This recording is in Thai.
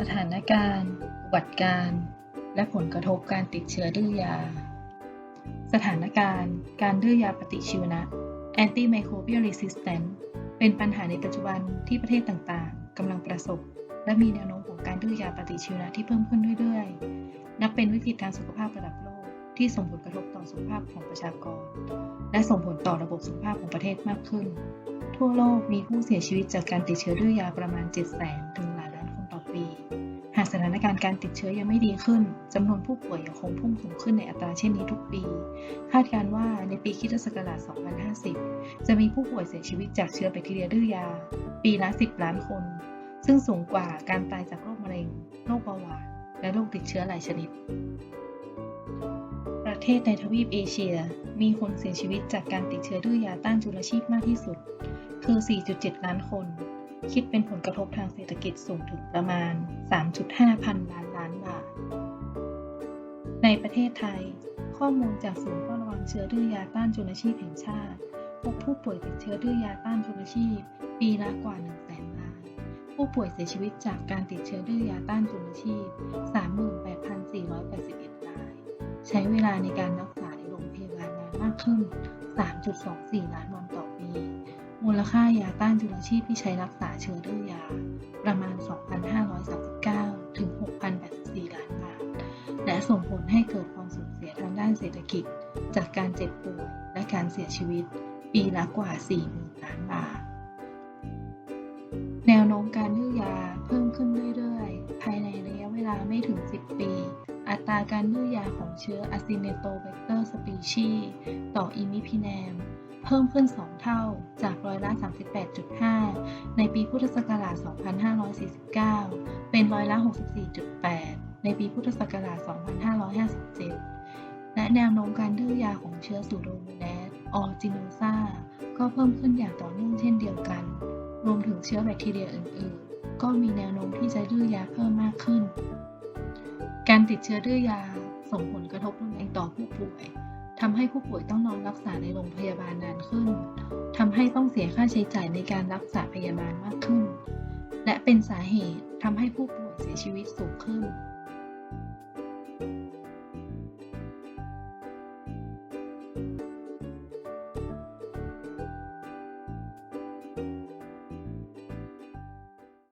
สถานการณ์ อุบัติการณ์ และผลกระทบการติดเชื้อดื้อยา สถานการณ์ การดื้อยาปฏิชีวนะ antimicrobial resistance เป็นปัญหาในปัจจุบันที่ประเทศต่างๆกำลังประสบ และมีแนวโน้มของการดื้อยาปฏิชีวนะที่เพิ่มขึ้นเรื่อยๆ นับเป็นวิกฤตทางสุขภาพระดับโลกที่ส่งผลกระทบต่อสุขภาพของประชากร และส่งผลต่อระบบสุขภาพของประเทศมากขึ้น ทั่วโลกมีผู้เสียชีวิตจากการติดเชื้อดื้อยาประมาณ 7 0 0 0 0ถึง ถานการณ์การติดเชื้อยังไม่ดีขึ้นจำนวนผู้ป่วยยังคงพุ่งสูงขึ้นในอัตราเช่นนี้ทุกปี คาดการณ์ว่าในปีคริสตศักราช 2050 จะมีผู้ป่วยเสียชีวิตจากเชื้อแบคทีเรียดื้อยา ปีละ 10 ล้านคน ซึ่งสูงกว่าการตายจากโรคมะเร็ง โรคเบาหวาน และโรคติดเชื้อหลายชนิด ประเทศในทวีปเอเชีย มีคนเสียชีวิตจากการติดเชื้อดื้อยาต้านจุลชีพมากที่สุด คือ 4.7 ล้านคน คิดเป็นผลกระทบทางเศรษฐกิจสูงถึงประมาณ 3.5 พันล้านล้านบาท ในประเทศไทย ข้อมูลจากศูนย์เฝ้าระวังเชื้อดื้อยาต้านจุลชีพแห่งชาติ พบผู้ป่วยติดเชื้อดื้อยาต้านจุลชีพ ปีละกว่า 1 0 0 0 0แราย ผู้ป่วยเสียชีวิตจากการติดเชื้อดื้อยาต้านจุลชีพ 38,481 ราย ใช้เวลาในการรักษาในโรงพยาบาลนานมากขึ้น 3.24 ล้านวันต่อปี มูลค่ายาต้านจุลชีพที่ใช้รักษาเชื้อดื้อยา ประมาณ 2,539 ถึง 6,084 ล้านบาท และส่งผลให้เกิดความสูญเสียทางด้านเศรษฐกิจ จากการเจ็บป่วยและการเสียชีวิต ปีละกว่า 40,000 ล้านบาท แนวโน้มการดื้อยาเพิ่มขึ้นเรื่อยๆ ภายในระยะเวลาไม่ถึง 10 ปี อัตราการดื้อยาของเชื้ออะซิเนโตแบคเตอร์สปีชีต่ออิมิพิแนม เพิ่มขึ้น 2 เท่าจากร้อยละ 38.5 ในปีพุทธศักราช 2549 เป็นร้อยละ 64.8 ในปีพุทธศักราช 2557 และแนวโน้มการดื้อยาของเชื้อสูโดโมแนสออจิโนซาก็เพิ่มขึ้นอย่างต่อเนื่องเช่นเดียวกัน รวมถึงเชื้อแบคทีเรียอื่น ๆ ก็มีแนวโน้มที่จะดื้อยาเพิ่มมากขึ้น การติดเชื้อดื้อยาส่งผลกระทบรุนแรงต่อผู้ป่วย ทำให้ผู้ป่วยต้องนอนรักษาในโรงพยาบาลนานขึ้น ทำให้ต้องเสียค่าใช้จ่ายในการรักษาพยาบาลมากขึ้น และเป็นสาเหตุทำให้ผู้ป่วยเสียชีวิตสูงขึ้น